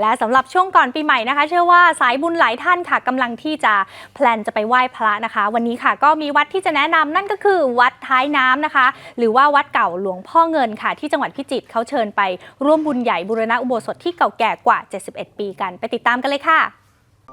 และสำหรับช่วงก่อนปีใหม่นะคะ เชื่อว่าสายบุญหลายท่านค่ะกำลังที่จะแพลนจะไปไหว้พระนะคะ วันนี้ค่ะก็มีวัดที่จะแนะนำนั่นก็คือวัดท้ายน้ำนะคะ หรือว่าวัดเก่าหลวงพ่อเงินค่ะ ที่จังหวัดพิจิตรเขาเชิญไปร่วมบุญใหญ่บูรณะอุโบสถที่เก่าแก่กว่า 71 ปีกัน ไปติดตามกันเลยค่ะ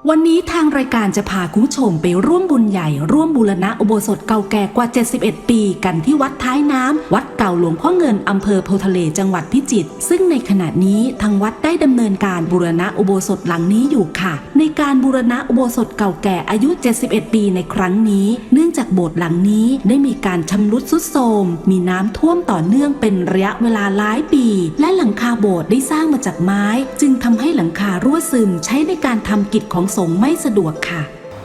วันนี้ทางรายการจะพาคุณผู้ชมไปร่วมบุญใหญ่ ร่วมบูรณะอุโบสถเก่าแก่กว่า 71 ปี กันที่วัดท้ายน้ำ วัดเก่าหลวงพ่อเงินอำเภอโพธิ์ทะเลจังหวัดพิจิตรซึ่งในขณะนี้ทางวัดได้ดำเนินการบูรณะอุโบสถหลังนี้อยู่ค่ะ ในการบูรณะอุโบสถเก่าแก่อายุ 71 ปีในครั้งนี้ เนื่องจากโบสถ์หลังนี้ได้มีการชำรุดทรุดโทรมมีน้ำท่วมต่อเนื่องเป็นระยะเวลาหลายปี และหลังคาโบสถ์ได้สร้างมาจากไม้ จึงทำให้หลังคารั่วซึมใช้ในการทำกิจของสงฆ์ไม่สะดวกค่ะ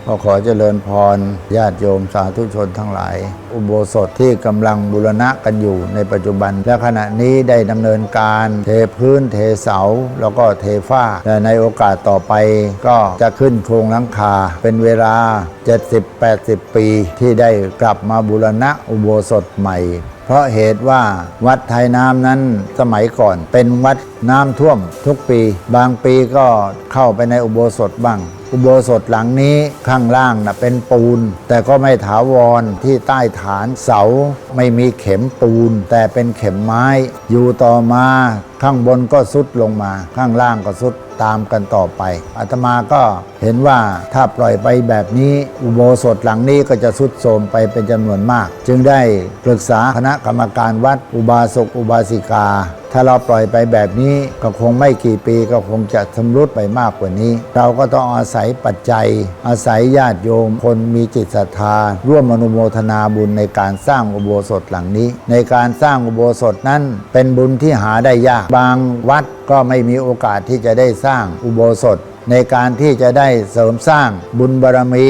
ก็ขอเจริญพรญาติโยมสาธุชนทั้งหลาย อุโบสถที่กำลังบูรณะกันอยู่ในปัจจุบัน และขณะนี้ได้ดำเนินการเทพื้นเทเสา แล้วก็เทฝ้าและในโอกาสต่อไปก็จะขึ้นโครงหลังคา เป็นเวลา 70-80 ปี ที่ได้กลับมาบูรณะอุโบสถใหม่ เพราะเหตุว่าวัดไทยน้ำนั้นสมัยก่อนเป็นวัดน้ำท่วมทุกปี บางปีก็เข้าไปในอุโบสถบ้าง อุโบสถหลังนี้ข้างล่างนะเป็นปูน แต่ก็ไม่ถาวรที่ใต้ฐานเสาไม่มีเข็มปูน แต่เป็นเข็มไม้ อยู่ต่อมาข้างบนก็สุดลงมา ข้างล่างก็สุดตามกันต่อไปอาตมาก็เห็นว่าถ้าปล่อยไปแบบนี้อุโบสถหลังนี้ก็จะสุดโทรมไปเป็นจำนวนมาก จึงได้ปรึกษาคณะกรรมการวัดอุบาสกอุบาสิกา ถ้าเราปล่อยไปแบบนี้ก็คงไม่กี่ปีก็คงจะทำรุดไปมากกว่านี้ เราก็ต้องอาศัยปัจจัย อาศัยญาติโยม คนมีจิตศรัทธา ร่วมอนุโมทนาบุญในการสร้างอุโบสถหลังนี้ ในการสร้างอุโบสถนั้นเป็นบุญที่หาได้ยาก บางวัดก็ไม่มีโอกาสที่จะได้สร้างอุโบสถ ในการที่จะได้เสริมสร้างบุญบารรมี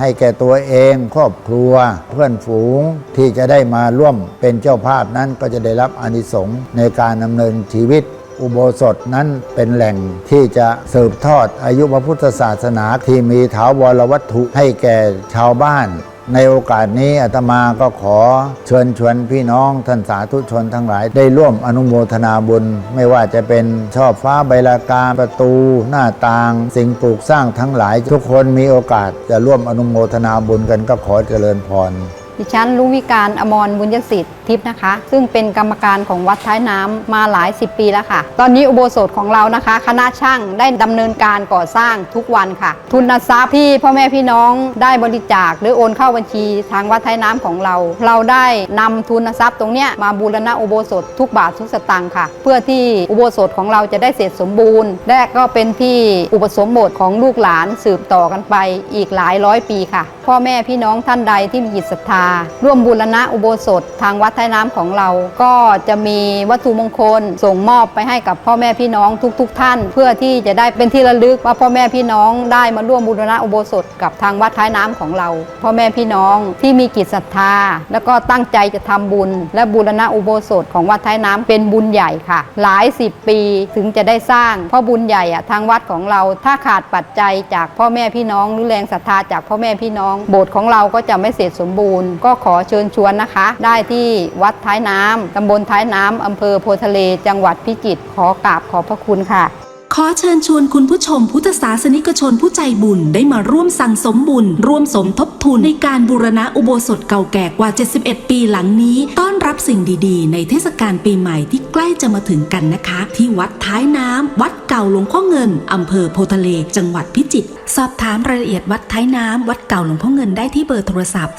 ให้แก่ตัวเองครอบครัว เพื่อนฝูงที่จะได้มาร่วมเป็นเจ้าภาพนั้นก็จะได้รับอานิสงส์ในการดำเนินชีวิตอุโบสถนั้นเป็นแหล่งที่จะสืบทอดอายุพระพุทธศาสนาที่มีถาวรวัตถุให้แก่ชาวบ้าน ในโอกาสนี้อาตมาก็ขอเชิญชวนพี่น้องท่านสาธุชนทั้งหลาย ได้ร่วมอนุโมทนาบุญ ไม่ว่าจะเป็นชอบฟ้าใบลากาประตู หน้าต่าง สิ่งปลูกสร้างทั้งหลาย ทุกคนมีโอกาสจะร่วมอนุโมทนาบุญกันก็ขอเจริญพร ดิฉันลุงวิการอมรบุญยสิทธิ์ทิพย์นะคะ ซึ่งเป็นกรรมการของวัดท้ายน้ำมาหลายสิบปีแล้วค่ะ ตอนนี้อุโบสถของเรานะคะ คณะช่างได้ดำเนินการก่อสร้างทุกวันค่ะ ทุนทรัพย์ที่พ่อแม่พี่น้องได้บริจาคหรือโอนเข้าบัญชีทางวัดท้ายน้ำของเรา เราได้นำทุนทรัพย์ตรงเนี้ยมาบูรณะอุโบสถทุกบาททุกสตางค์ค่ะ เพื่อที่อุโบสถของเราจะได้เสร็จสมบูรณ์ และก็เป็นที่อุปสมบทของลูกหลานสืบต่อกันไปอีกหลายร้อยปีค่ะ พ่อแม่พี่น้องท่านใดที่มีจิตศรัทธาร่วมบูรณะอุโบสถทางวัดท้ายน้ำของเรา ก็จะมีวัตถุมงคล ส่งมอบไปให้กับพ่อแม่พี่น้องทุกๆทท่าน เพื่อที่จะได้เป็นที่ระลึกว่าพ่อแม่พี่น้องได้มาร่วมบูรณะอุโบสถกับทางวัดท้ายน้ำของเรา พ่อแม่พี่น้องที่มีจิตศรัทธา แล้วก็ตั้งใจจะทำบุญ และบูรณะอุโบสถของวัดท้ายน้ำเป็นบุญใหญ่ค่ะ หลายสิบปีถึงจะได้สร้างเพราะบุญใหญ่อะทางวัดของเราถ้าขาดปัจจัยจากพ่อแม่พี่น้องหรือแรงศรัทธาจากพ่อแม่พี่น้อง โบสถ์ของเราก็จะไม่เสร็จสมบูรณ์ก็ขอเชิญชวนนะคะ ได้ที่วัดท้ายน้ำตำบลท้ายน้ำอำเภอโพทะเล จังหวัดพิจิตรขอกราบขอบพระคุณค่ะ ขอเชิญชวนคุณผู้ชมพุทธศาสนิกชนผู้ใจบุญได้มาร่วมสั่งสมบุญ ร่วมสมทบทุนในการบูรณะอุโบสถเก่าแก่กว่า 71 ปีหลังนี้ ต้อนรับสิ่งดีๆ ในเทศกาลปีใหม่ที่ใกล้จะมาถึงกันนะคะ ที่วัดท้ายน้ำ วัดเก่าหลวงพ่อเงินอำเภอโพทะเล จังหวัดพิจิตรสอบถามรายละเอียดวัดท้ายน้ำ วัดเก่าหลวงพ่อเงินได้ที่เบอร์โทรศัพท์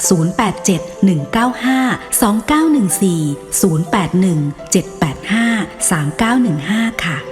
087 195 2914 081 785 3915 ค่ะ